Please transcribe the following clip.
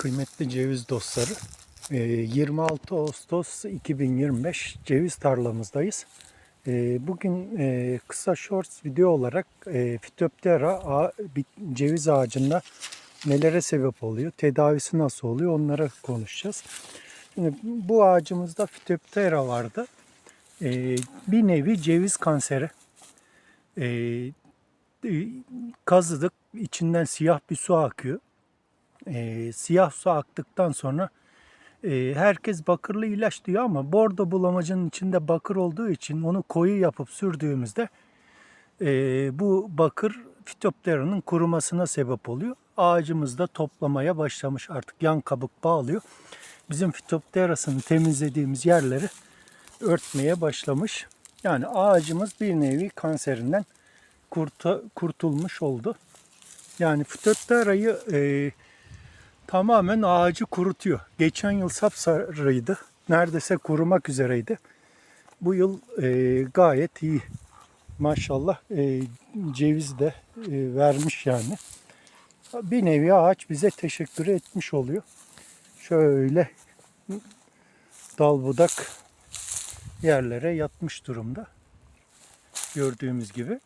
Kıymetli ceviz dostları, e, 26 Ağustos 2025 ceviz tarlamızdayız. E, Bugün e, kısa shorts video olarak e, Phytophthora ceviz ağacında nelere sebep oluyor, tedavisi nasıl oluyor onlara konuşacağız. Bu ağacımızda Phytophthora vardı. E, Bir nevi ceviz kanseri. E, e, Kazıdık, içinden siyah bir su akıyor e, siyah su aktıktan sonra e, herkes bakırlı ilaç diyor ama bordo bulamacının içinde bakır olduğu için onu koyu yapıp sürdüğümüzde e, bu bakır fitoptera'nın kurumasına sebep oluyor. Ağacımız da toplamaya başlamış artık yan kabuk bağlıyor. Bizim fitopterasını temizlediğimiz yerleri örtmeye başlamış. Yani ağacımız bir nevi kanserinden kurta, kurtulmuş oldu. Yani fitopterayı e, tamamen ağacı kurutuyor. Geçen yıl sapsarıydı. Neredeyse kurumak üzereydi. Bu yıl e, gayet iyi. Maşallah e, ceviz de e, vermiş yani. Bir nevi ağaç bize teşekkür etmiş oluyor. Şöyle dal budak yerlere yatmış durumda. Gördüğümüz gibi.